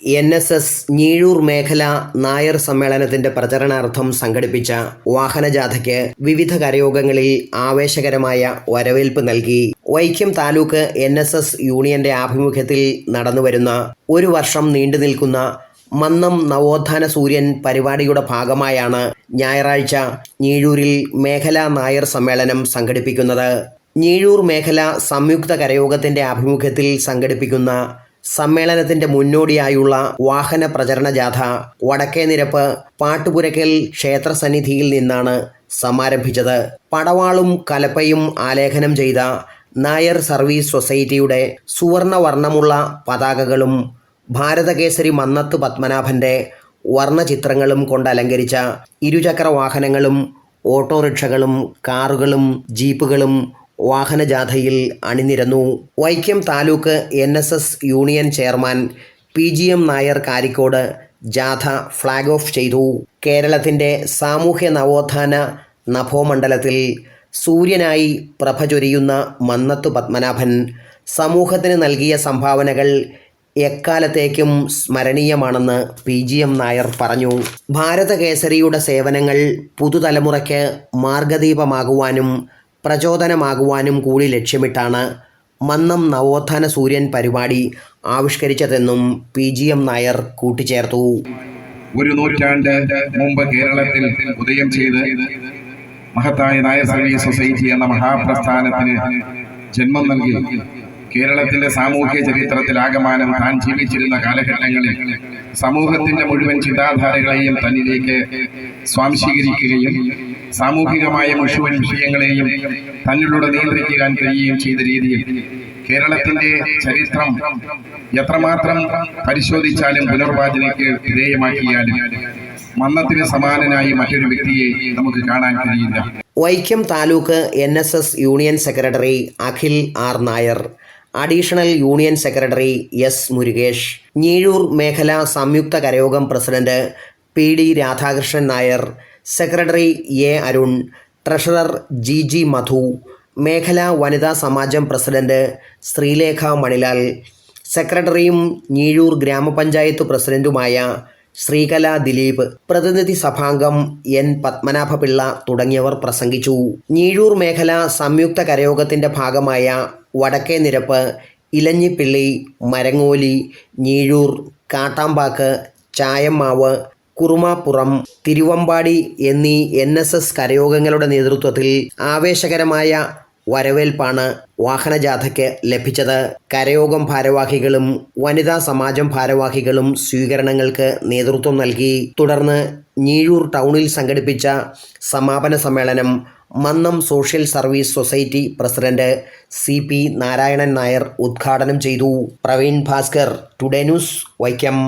N S S Njeezhoor മേഖല നായർ സമ്മേളനത്തിന്റെ പ്രചരണാർത്ഥം സംഘടിപ്പിച്ച വാഹനജാഥയ്ക്ക് വിവിധ കരയോഗങ്ങളിൽ ആവേശകരമായ വരവേൽപ്പ് നൽകി. Vaikom taluk N S S യൂണിയന്റെ ആഭിമുഖ്യത്തിൽ നടന്നുവരുന്ന ഒരു വർഷം നീണ്ടു നിൽക്കുന്ന മന്നം നവോത്ഥാന സൂര്യൻ പരിപാടിയുടെ ഭാഗമായാണ് ഞായറാഴ്ച ഞീഴൂരിൽ മേഖലാ നായർ സമ്മേളനം സംഘടിപ്പിക്കുന്നത്. ഞീഴൂർ മേഖല സംയുക്ത കരയോഗത്തിന്റെ ആഭിമുഖ്യത്തിൽ സംഘടിപ്പിക്കുന്ന സമ്മേളനത്തിന്റെ മുന്നോടിയായുള്ള വാഹന പ്രചരണ ജാഥ വടക്കേ നിരപ്പ് പാട്ടുപുരക്കൽ ക്ഷേത്രസന്നിധിയിൽ നിന്നാണ് സമാരംഭിച്ചത്. പടവാളും കലപ്പയും ആലേഖനം ചെയ്ത നായർ സർവീസ് സൊസൈറ്റിയുടെ സുവർണവർണമുള്ള പതാകകളും ഭാരതകേസരി മന്നത്ത് പത്മനാഭന്റെ വർണചിത്രങ്ങളും കൊണ്ട് അലങ്കരിച്ച ഇരുചക്ര വാഹനങ്ങളും ഓട്ടോറിക്ഷകളും കാറുകളും ജീപ്പുകളും വാഹനജാഥയിൽ അണിനിരന്നു. Vaikom taluk N union chairman P Nair Karikode ജാഥ ഫ്ലാഗ് ഓഫ് ചെയ്തു. കേരളത്തിന്റെ സാമൂഹ്യ നവോത്ഥാന നഭോമണ്ഡലത്തിൽ സൂര്യനായി പ്രഭ ചൊരിയുന്ന മന്നത്തു പത്മനാഭൻ സമൂഹത്തിന് നൽകിയ സംഭാവനകൾ എക്കാലത്തേക്കും സ്മരണീയമാണെന്ന് പി ജി എം നായർ പറഞ്ഞു. ഭാരതകേസരിയുടെ സേവനങ്ങൾ പുതുതലമുറയ്ക്ക് മാർഗദീപമാകുവാനും പ്രചോദനമാകുവാനും കൂടി ലക്ഷ്യമിട്ടാണ് മന്നം നവോത്ഥാന സൂര്യൻ പരിപാടി ആവിഷ്കരിച്ചതെന്നും പി ജി എം നായർ കൂട്ടിച്ചേർത്തു. ഒരു നൂറ്റാണ്ട് മുമ്പ് കേരളത്തിൽ ഉദയം ചെയ്ത് മഹത്തായ നായർ സർവീസ് സൊസൈറ്റി എന്ന മഹാപ്രസ്ഥാനത്തിന് ജന്മം നൽകി കേരളത്തിന്റെ സാമൂഹ്യ ചരിത്രത്തിൽ ആകമാനം താൻ ജീവിച്ചിരുന്ന കാലഘട്ടങ്ങളിൽ സമൂഹത്തിന്റെ മുഴുവൻ ചിന്താധാരകളെയും തന്നിലേക്ക് സ്വാംശീകരിക്കുകയും സാമൂഹികമായ മുഴുവൻ വിഷയങ്ങളെയും തന്നിലൂടെ നിയന്ത്രിക്കാൻ കഴിയുകയും ചെയ്ത രീതിയിൽ കേരളത്തിന്റെ ചരിത്രം എത്രമാത്രം പരിശോധിച്ചാലും പുനർവാചനയ്ക്ക് വിധേയമാക്കിയാലും മന്നത്തിന് സമാനനായി മറ്റൊരു വ്യക്തിയെ നമുക്ക് കാണാൻ കഴിയില്ല. Vaikom taluk N S S union secretary Akhil R Nair additional union secretary S Murukesh Njeezhoor മേഖലാ സംയുക്ത കരയോഗം president P D Radhakrishnan Nair secretary A Arun treasurer G G Madhu മേഖലാ വനിതാ സമാജം പ്രസിഡന്റ് ശ്രീലേഖ മണിലാൽ സെക്രട്ടറിയും ഞീഴൂർ ഗ്രാമപഞ്ചായത്ത് പ്രസിഡന്റുമായ ശ്രീകല ദിലീപ് പ്രതിനിധി സഭാംഗം എൻ പത്മനാഭപിള്ള തുടങ്ങിയവർ പ്രസംഗിച്ചു. ഞീഴൂർ മേഖല സംയുക്ത കരയോഗത്തിന്റെ ഭാഗമായ വടക്കേ നിരപ്പ് ഇലഞ്ഞിപ്പിള്ളി മരങ്ങോലി ഞീഴൂർ കാട്ടാമ്പാക്ക് ചായമ്മാവ് കുറുമാപ്പുറം തിരുവമ്പാടി എന്നീ എൻ എസ് എസ് കരയോഗങ്ങളുടെ നേതൃത്വത്തിൽ ആവേശകരമായ വരവേൽപ്പാണ് വാഹനജാഥയ്ക്ക് ലഭിച്ചത്. കരയോഗം ഭാരവാഹികളും വനിതാ സമാജം ഭാരവാഹികളും സ്വീകരണങ്ങൾക്ക് നേതൃത്വം നൽകി. തുടർന്ന് ഞീഴൂർ ടൗണിൽ സംഘടിപ്പിച്ച സമാപന സമ്മേളനം Mannam social service society president C P Narayanan Nair ഉദ്ഘാടനം ചെയ്തു. Praveen Bhaskar today news Vaikom.